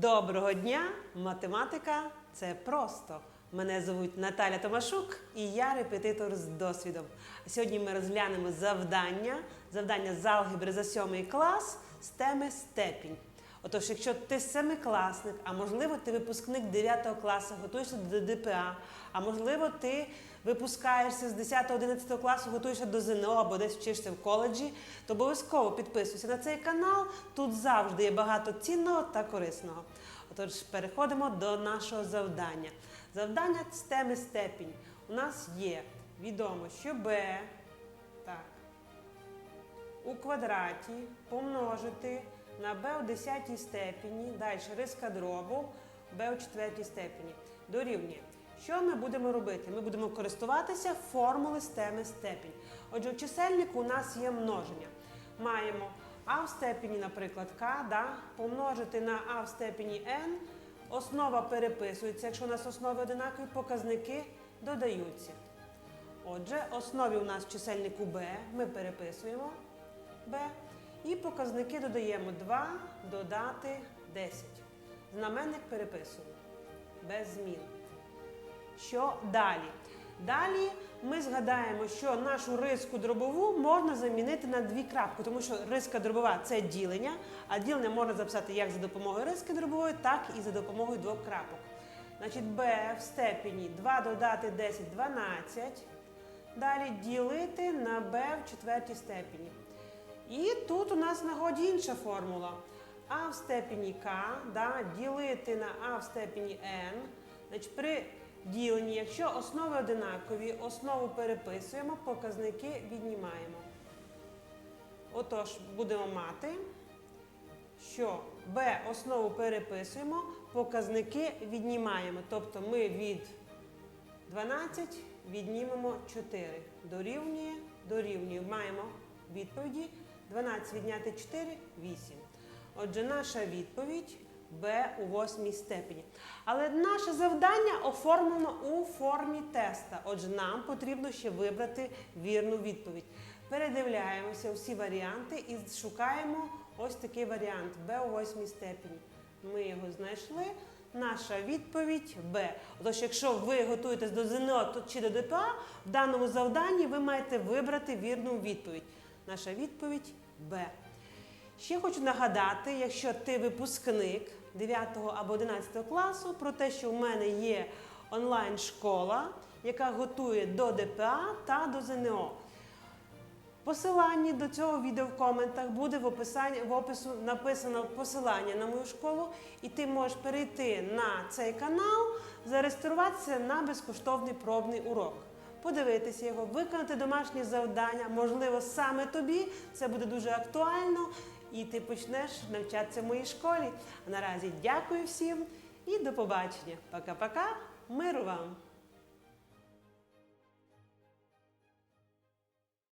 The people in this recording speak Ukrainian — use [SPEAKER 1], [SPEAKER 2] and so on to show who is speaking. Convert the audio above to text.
[SPEAKER 1] Доброго дня! Математика це просто. Мене звуть Наталя Томашук і я репетитор з досвідом. Сьогодні ми розглянемо завдання, завдання з алгебри за сьомий клас з теми степінь. Отож, якщо ти семикласник, а можливо, ти випускник 9 класу, готуєшся до ДПА, а можливо, ти випускаєшся з 10-11 класу, готуєшся до ЗНО або десь вчишся в коледжі, то обов'язково підписуйся на цей канал. Тут завжди є багато цінного та корисного. Отож, переходимо до нашого завдання. Завдання з теми степінь. У нас є відомо, що b так, у квадраті помножити на b у 10 степені, далі риска дробу b у 4 степені. Дорівнює. Що ми будемо робити? Ми будемо користуватися формули з теми степінь. Отже, у чисельнику у нас є множення. Маємо а в степені, наприклад, k, да, помножити на а в степені n. Основа переписується, якщо у нас основи одинакові, показники додаються. Отже, основі у нас в чисельнику b ми переписуємо b. І показники додаємо 2 додати 10. Знаменник переписуємо без змін. Що далі? Далі ми згадаємо, що нашу риску дробову можна замінити на дві крапки, тому що риска дробова це ділення, а ділення можна записати як за допомогою риски дробової, так і за допомогою двох крапок. Значить, b в степені 2 додати 10 12. Далі ділити на b в четвертій степені. І тут у нас на годі інша формула. А в степені k да, ділити на а в степені n. Значить, при діленні, якщо основи одинакові, основу переписуємо, показники віднімаємо. Отож, будемо мати, що b основу переписуємо, показники віднімаємо. Тобто ми від 12 віднімемо 4. Дорівнює, дорівнює. Маємо відповіді. 12 відняти 4 8. Отже, наша відповідь Б у восьмій степені. Але наше завдання оформлено у формі теста. Отже, нам потрібно ще вибрати вірну відповідь. Передивляємося всі варіанти і шукаємо ось такий варіант Б у восьмій степені. Ми його знайшли. Наша відповідь Б. Отож, якщо ви готуєтесь до ЗНО чи до ДПА, в даному завданні ви маєте вибрати вірну відповідь. Наша відповідь Б. Ще хочу нагадати, якщо ти випускник 9 або 11 класу, про те, що в мене є онлайн-школа, яка готує до ДПА та до ЗНО. Посилання до цього відео в коментах буде в описанні в опису написано посилання на мою школу, і ти можеш перейти на цей канал, зареєструватися на безкоштовний пробний урок. Подивитися його, виконати домашні завдання, можливо, саме тобі це буде дуже актуально, і ти почнеш навчатися в моїй школі. А наразі дякую всім і до побачення. Пока-пока, миру вам!